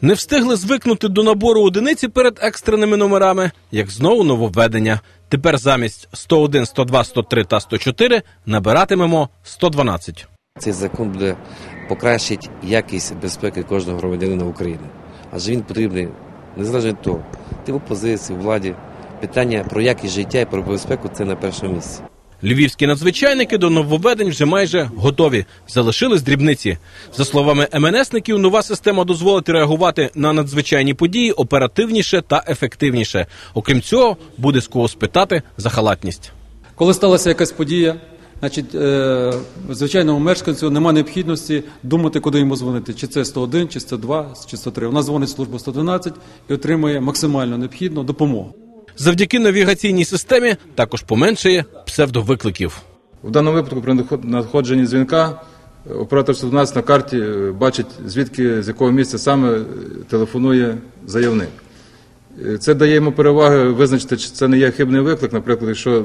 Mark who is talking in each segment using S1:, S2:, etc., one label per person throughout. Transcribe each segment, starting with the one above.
S1: Не встигли звикнути до набору одиниці перед екстреними номерами, як знову нововведення. Тепер замість 101, 102, 103 та 104 набиратимемо 112.
S2: Цей закон буде покращити якість безпеки кожного громадянина України. Адже він потрібний незалежно від того, ти в опозиції, владі. Питання про якість життя і про безпеку це на першому місці.
S1: Львівські надзвичайники до нововведень вже майже готові. Залишились дрібниці. За словами МНСників, нова система дозволить реагувати на надзвичайні події оперативніше та ефективніше. Окрім цього, буде з кого спитати за халатність.
S3: Коли сталася якась подія, значить, е, звичайному мешканцю немає необхідності думати, куди йому дзвонити. Чи це 101, чи 102, чи 103. Вона дзвонить в службу 112 і отримує максимально необхідну допомогу.
S1: Завдяки навігаційній системі також поменшає псевдовикликів.
S4: В даному випадку при надходженні дзвінка е, оператор 112 на карті е, бачить, звідки з якого місця саме е, телефонує заявник. Це дає йому переваги визначити, чи це не є хибний виклик, наприклад, якщо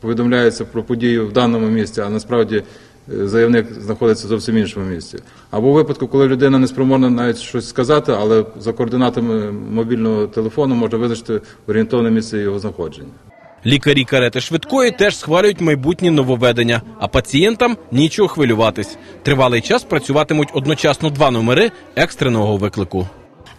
S4: повідомляється про подію в даному місці, а насправді заявник знаходиться зовсім в іншому місці. Або у випадку, коли людина не спроможна навіть щось сказати, але за координатами мобільного телефону можна визначити орієнтовне місце його знаходження.
S1: Лікарі карети швидкої теж схвалюють майбутні нововведення, а пацієнтам нічого хвилюватись. Тривалий час працюватимуть одночасно два номери екстреного виклику.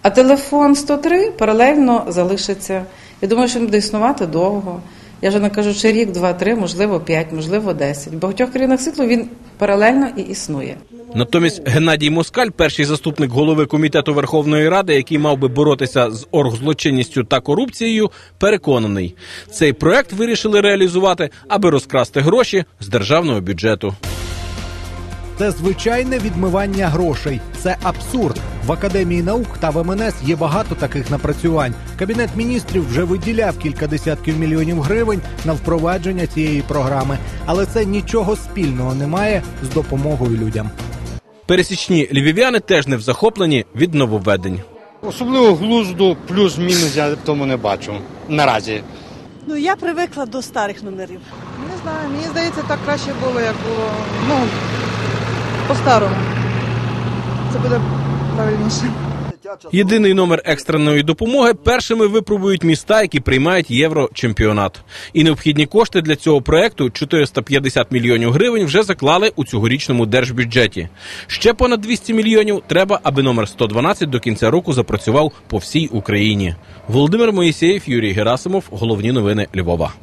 S5: А телефон 103 паралельно залишиться. Я думаю, що він буде існувати довго. Я вже не кажу, чи рік, два, три, можливо, п'ять, можливо, десять. В багатьох країнах світу він паралельно і існує.
S1: Натомість Геннадій Москаль, перший заступник голови комітету Верховної Ради, який мав би боротися з оргзлочинністю та корупцією, переконаний, цей проект вирішили реалізувати, аби розкрасти гроші з державного бюджету.
S6: Це звичайне відмивання грошей. Це абсурд. В академії наук та в МНС є багато таких напрацювань. Кабінет міністрів вже виділяв кілька десятків мільйонів гривень на впровадження цієї програми, але це нічого спільного не має з допомогою людям.
S1: Пересічні львів'яни теж не в захопленні від нововведень.
S7: Особливо глузду, плюс-мінус я в тому не бачу наразі.
S8: Ну я привикла до старих номерів.
S9: Не знаю, мені здається, так краще було, як було. Ну, по-старому. Це буде правильніше.
S1: Єдиний номер екстреної допомоги першими випробують міста, які приймають єврочемпіонат. І необхідні кошти для цього проекту 450 мільйонів гривень вже заклали у цьогорічному держбюджеті. Ще понад 200 мільйонів треба, аби номер 112 до кінця року запрацював по всій Україні. Володимир Моїсеєв, Юрій Герасимов. Головні новини Львова.